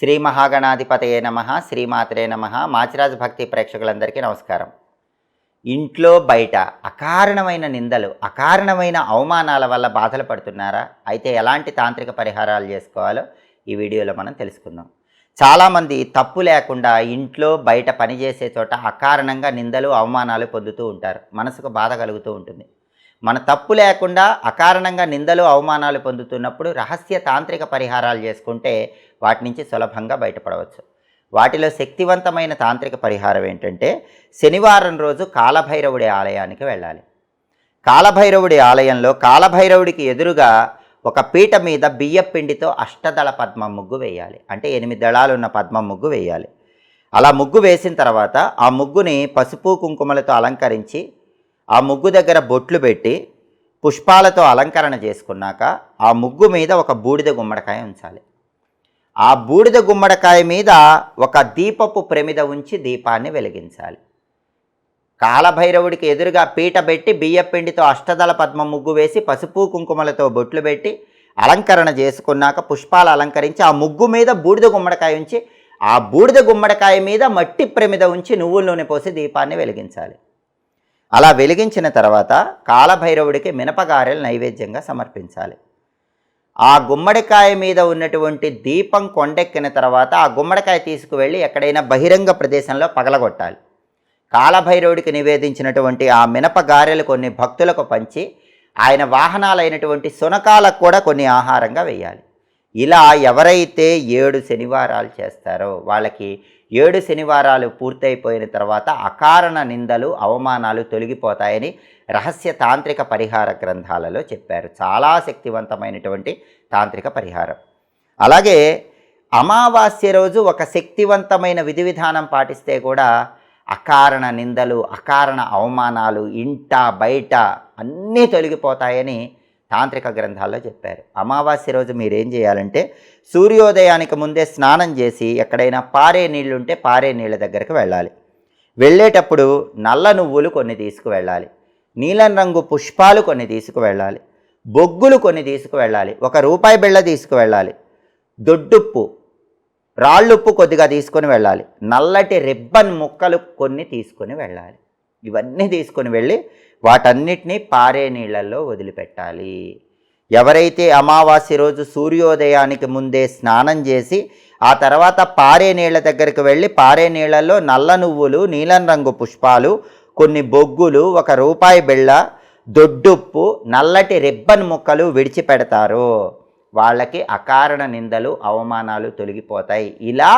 శ్రీ మహాగణాధిపతయే నమ శ్రీమాత్రే నమ. మాచిరాజు భక్తి ప్రేక్షకులందరికీ నమస్కారం. ఇంట్లో బయట అకారణమైన నిందలు అకారణమైన అవమానాల వల్ల బాధలు పడుతున్నారా? అయితే ఎలాంటి తాంత్రిక పరిహారాలు చేసుకోవాలో ఈ వీడియోలో మనం తెలుసుకుందాం. చాలామంది తప్పు లేకుండా ఇంట్లో బయట పనిచేసే చోట అకారణంగా నిందలు అవమానాలు పొందుతూ ఉంటారు. మనసుకు బాధ కలుగుతూ ఉంటుంది. మన తప్పు లేకుండా అకారణంగా నిందలు అవమానాలు పొందుతున్నప్పుడు రహస్య తాంత్రిక పరిహారాలు చేసుకుంటే వాటి నుంచి సులభంగా బయటపడవచ్చు. వాటిలో శక్తివంతమైన తాంత్రిక పరిహారం ఏంటంటే శనివారం రోజు కాలభైరవుడి ఆలయానికి వెళ్ళాలి. కాలభైరవుడి ఆలయంలో కాలభైరవుడికి ఎదురుగా ఒక పీట మీద బియ్య పిండితో అష్టదళ పద్మ ముగ్గు వేయాలి. అంటే ఎనిమిది దళాలు ఉన్న పద్మ ముగ్గు వేయాలి. అలా ముగ్గు వేసిన తర్వాత ఆ ముగ్గుని పసుపు కుంకుమలతో అలంకరించి ఆ ముగ్గు దగ్గర బొట్లు పెట్టి పుష్పాలతో అలంకరణ చేసుకున్నాక ఆ ముగ్గు మీద ఒక బూడిద గుమ్మడికాయ ఉంచాలి. ఆ బూడిద గుమ్మడికాయ మీద ఒక దీపపు ప్రమిద ఉంచి దీపాన్ని వెలిగించాలి. కాలభైరవుడికి ఎదురుగా పీట పెట్టి బియ్యపిండితో అష్టదళ పద్మ ముగ్గు వేసి పసుపు కుంకుమలతో బొట్లు పెట్టి అలంకరణ చేసుకున్నాక పుష్పాలు అలంకరించి ఆ ముగ్గు మీద బూడిద గుమ్మడికాయ ఉంచి ఆ బూడిద గుమ్మడికాయ మీద మట్టి ప్రమిద ఉంచి నువ్వుల నూనె పోసి దీపాన్ని వెలిగించాలి. అలా వెలిగించిన తర్వాత కాలభైరవుడికి మినపగారెలు నైవేద్యంగా సమర్పించాలి. ఆ గుమ్మడికాయ మీద ఉన్నటువంటి దీపం కొండెక్కిన తర్వాత ఆ గుమ్మడికాయ తీసుకువెళ్ళి ఎక్కడైనా బహిరంగ ప్రదేశంలో పగలగొట్టాలి. కాలభైరవుడికి నివేదించినటువంటి ఆ మినప గారెలు కొన్ని భక్తులకు పంచి ఆయన వాహనాలైనటువంటి సునకాలకు కూడా కొన్ని ఆహారంగా వేయాలి. ఇలా ఎవరైతే ఏడు శనివారాలు చేస్తారో వాళ్ళకి ఏడు శనివారాలు పూర్తయిపోయిన తర్వాత అకారణ నిందలు అవమానాలు తొలగిపోతాయని రహస్య తాంత్రిక పరిహార గ్రంథాలలో చెప్పారు. చాలా శక్తివంతమైనటువంటి తాంత్రిక పరిహారం. అలాగే అమావాస్య రోజు ఒక శక్తివంతమైన విధి విధానం పాటిస్తే కూడా అకారణ నిందలు అకారణ అవమానాలు ఇంట బయట అన్నీ తొలగిపోతాయని తాంత్రిక గ్రంథాల్లో చెప్పారు. అమావాస్య రోజు మీరేం చేయాలంటే సూర్యోదయానికి ముందే స్నానం చేసి ఎక్కడైనా పారే నీళ్ళుంటే పారే నీళ్ళ దగ్గరికి వెళ్ళాలి. వెళ్ళేటప్పుడు నల్ల నువ్వులు కొన్ని తీసుకువెళ్ళాలి. నీలం రంగు పుష్పాలు కొన్ని తీసుకువెళ్ళాలి. బొగ్గులు కొన్ని తీసుకువెళ్ళాలి. ఒక రూపాయి బిళ్ళ తీసుకువెళ్ళాలి. దొడ్డుప్పు రాళ్ళుప్పు కొద్దిగా తీసుకొని వెళ్ళాలి. నల్లటి రిబ్బన్ ముక్కలు కొన్ని తీసుకొని వెళ్ళాలి. ఇవన్నీ తీసుకొని వెళ్ళి వాటన్నిటినీ పారే నీళ్ళల్లో వదిలిపెట్టాలి. ఎవరైతే అమావాస్య రోజు సూర్యోదయానికి ముందే స్నానం చేసి ఆ తర్వాత పారే నీళ్ళ దగ్గరికి వెళ్ళి పారే నీళ్ళల్లో నల్ల నువ్వులు నీలం రంగు పుష్పాలు కొన్ని బొగ్గులు ఒక రూపాయి బిళ్ళ దొడ్డుప్పు నల్లటి రిబ్బన్ ముక్కలు విడిచిపెడతారు. వాళ్ళకి అకారణ నిందలు అవమానాలు తొలగిపోతాయి. ఇలా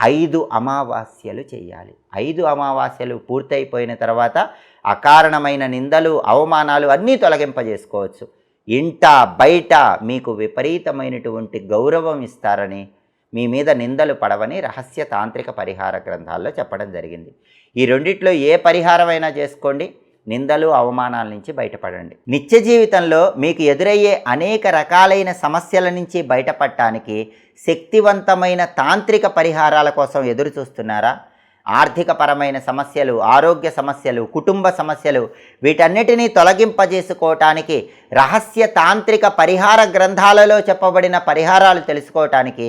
ఐదు అమావాస్యలు చేయాలి. ఐదు అమావాస్యలు పూర్తయిపోయిన తర్వాత అకారణమైన నిందలు అవమానాలు అన్నీ తొలగింపజేసుకోవచ్చు. ఇంట బయట మీకు విపరీతమైనటువంటి గౌరవం ఇస్తారని మీ మీద నిందలు పడవని రహస్య తాంత్రిక పరిహార గ్రంథాల్లో చెప్పడం జరిగింది. ఈ రెండిట్లో ఏ పరిహారమైనా చేసుకోండి. నిందలు అవమానాల నుంచి బయటపడండి. నిత్య జీవితంలో మీకు ఎదురయ్యే అనేక రకాలైన సమస్యల నుంచి బయటపడటానికి శక్తివంతమైన తాంత్రిక పరిహారాల కోసం ఎదురు చూస్తున్నారా? ఆర్థికపరమైన సమస్యలు ఆరోగ్య సమస్యలు కుటుంబ సమస్యలు వీటన్నిటినీ తొలగింపజేసుకోవటానికి రహస్య తాంత్రిక పరిహార గ్రంథాలలో చెప్పబడిన పరిహారాలు తెలుసుకోవటానికి